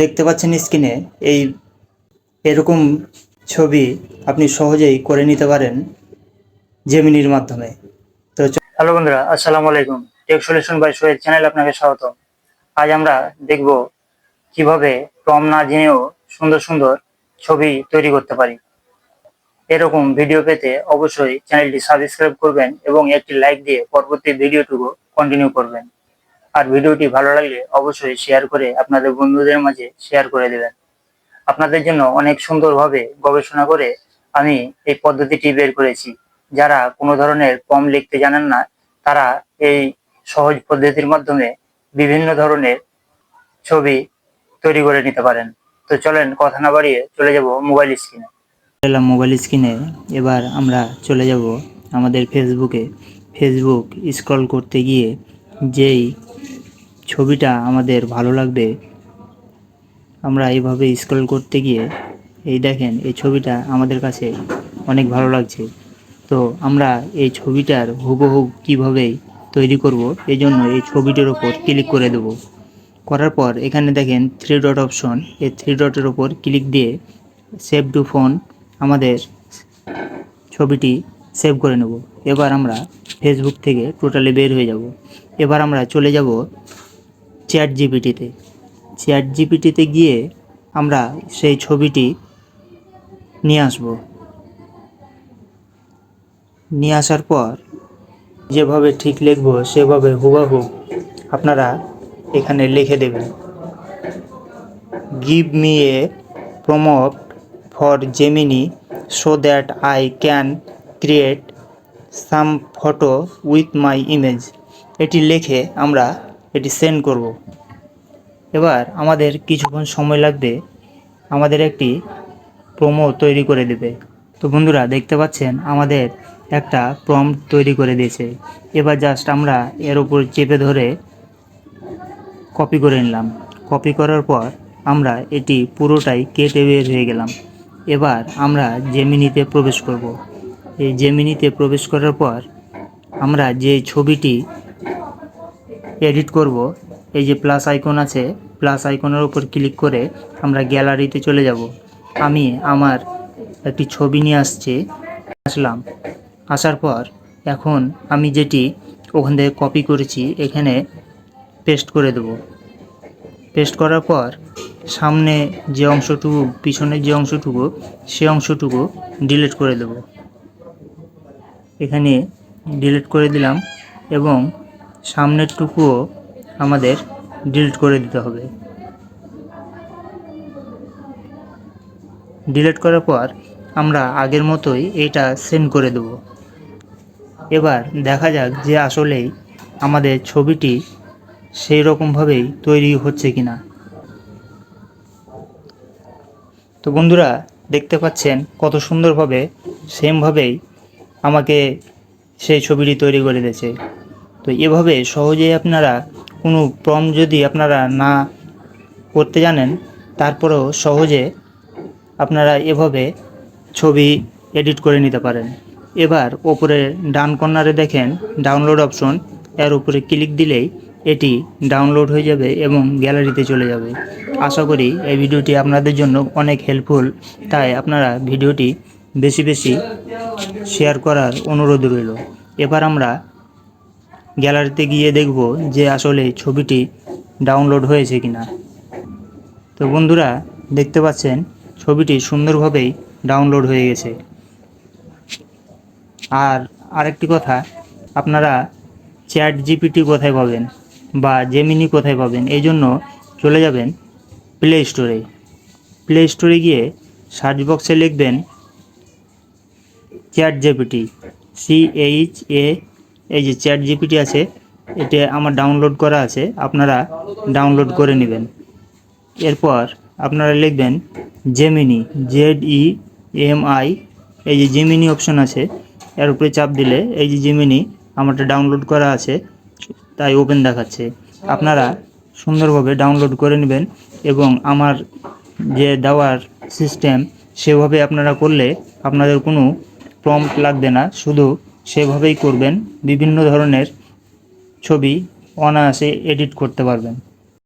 দেখতে পাচ্ছেন স্ক্রিনে এই এরকম ছবি আপনি সহজেই করে নিতে পারেন জেমিনির মাধ্যমে। তো হ্যালো বন্ধুরা, আসসালামু আলাইকুম। Tech solution by Sohel channel আপনাকে স্বাগত আজ আমরা দেখব কীভাবে প্রম না জেনেও সুন্দর সুন্দর ছবি তৈরি করতে পারি। এরকম ভিডিও পেতে অবশ্যই চ্যানেলটি সাবস্ক্রাইব করবেন এবং একটি লাইক দিয়ে পরবর্তী ভিডিওটুকু কন্টিনিউ করবেন। আর ভিডিওটি ভালো লাগলে অবশ্যই শেয়ার করে আপনাদের বন্ধুদের মাঝে শেয়ার করে দেবেন। আপনাদের জন্য অনেক সুন্দরভাবে গবেষণা করে আমি এই পদ্ধতিটি বের করেছি। যারা কোনো ধরনের কম লিখতে জানেন না, তারা এই সহজ পদ্ধতির মাধ্যমে বিভিন্ন ধরনের ছবি তৈরি করে নিতে পারেন। তো চলেন কথা না বাড়িয়ে চলে যাব মোবাইল স্ক্রিনে এলাম মোবাইল স্ক্রিনে এবার আমরা চলে যাব আমাদের ফেসবুকে ফেসবুক স্ক্রল করতে গিয়ে যেই ছবিটা আমাদের ভালো লাগবে। আমরা এইভাবে স্ক্রল করতে গিয়ে, এই দেখেন, এই ছবিটা আমাদের কাছে অনেক ভালো লাগছে। তো আমরা এই ছবিটার হুবহু কীভাবে তৈরি করব, এই জন্য এই ছবিটির ওপর ক্লিক করে দেব। করার পর এখানে দেখেন থ্রি ডট অপশন এই থ্রি ডটের ওপর ক্লিক দিয়ে সেভ টু ফোন আমাদের ছবিটি সেভ করে নেব। এবার আমরা ফেসবুক থেকে টোটালি বের হয়ে যাব। এবার আমরা চলে যাব চ্যাট জিপিটিতে চ্যাট জিপিটিতে গিয়ে আমরা সেই ছবিটি নিয়ে আসব। নিয়ে আসার পর যেভাবে ঠিক লিখব, সেভাবে হুবাহু আপনারা এখানে লিখে দেবেন। Give me a prompt for Gemini so that I can create some photo with my image এটি লিখে আমরা এটি সেন্ড করব। এবার আমাদের কিছুক্ষণ সময় লাগবে, আমাদের একটি প্রোমো তৈরি করে দেবে। তো বন্ধুরা, দেখতে পাচ্ছেন, আমাদের একটা প্রম তৈরি করে দিয়েছে। এবার জাস্ট আমরা এর উপর চেপে ধরে কপি করে নিলাম। কপি করার পর আমরা এটি পুরোটাই কেটে বের হয়ে গেলাম। এবার আমরা জেমিনিতে প্রবেশ করব। এই জেমিনিতে প্রবেশ করার পর আমরা যে ছবিটি এডিট করব। এই যে প্লাস আইকন আছে প্লাস আইকনের উপর ক্লিক করে আমরা গ্যালারিতে চলে যাব। আমি আমার একটি ছবি নিয়ে আসছি, আসলাম। আসার পর এখন আমি যেটি ওখান থেকে কপি করেছি, এখানে পেস্ট করে দেব। পেস্ট করার পর সামনে যে অংশটুকু, পিছনের যে অংশটুকু, সে অংশটুকু ডিলিট করে দেব। এখানে ডিলিট করে দিলাম এবং সামনেরটুকুও আমাদের ডিলিট করে দিতে হবে। ডিলিট করার পর আমরা আগের মতোই এটা সেন্ড করে দেব। এবার দেখা যাক যে আসলেই আমাদের ছবিটি সেই রকমভাবেই তৈরি হচ্ছে কিনা। তো বন্ধুরা, দেখতে পাচ্ছেন কত সুন্দরভাবে সেমভাবেই আমাকে সেই ছবিটি তৈরি করে দিয়েছে। তো এভাবে সহজেই আপনারা কোনো প্রম যদি আপনারা না করতে জানেন, তারপরেও সহজে আপনারা এভাবে ছবি এডিট করে নিতে পারেন। এবার ওপরে ডান কর্নারে দেখেন ডাউনলোড অপশন। এর উপরে ক্লিক দিলেই এটি ডাউনলোড হয়ে যাবে এবং গ্যালারিতে চলে যাবে। আশা করি এই ভিডিওটি আপনাদের জন্য অনেক হেল্পফুল। তাই আপনারা ভিডিওটি বেশি বেশি শেয়ার করার অনুরোধ রইল। এবার আমরা গ্যালারিতে গিয়ে দেখব যে আসলে ছবিটি ডাউনলোড হয়েছে কিনা। তো বন্ধুরা, দেখতে পাচ্ছেন, ছবিটি সুন্দরভাবেই ডাউনলোড হয়ে গেছে। আর আরেকটি কথা, আপনারা চ্যাট জিপিটি কোথায় পাবেন বা জেমিনি কোথায় পাবেন এই জন্য চলে যাবেন প্লে স্টোরে প্লে স্টোরে গিয়ে সার্চ বক্সে লিখবেন chat GPT C H A এই যে চ্যাট জিপিটি আছে এটা আমার ডাউনলোড করা আছে, আপনারা ডাউনলোড করে নেবেন। এরপর আপনারা লিখবেন Gemini Z E M I এই যে জেমিনি অপশন আছে, এর উপরে চাপ দিলে এই যে জেমিনি আমারটা ডাউনলোড করা আছে, তাই ওপেন দেখাচ্ছে। আপনারা সুন্দরভাবে ডাউনলোড করে নেবেন এবং আমার যে দেওয়ার সিস্টেম সেভাবে আপনারা করলে আপনাদের কোনো প্রম্পট লাগবে না, শুধু সেভাবেই করবেন। বিভিন্ন ধরনের ছবি অনায়াসে এডিট করতে পারবেন।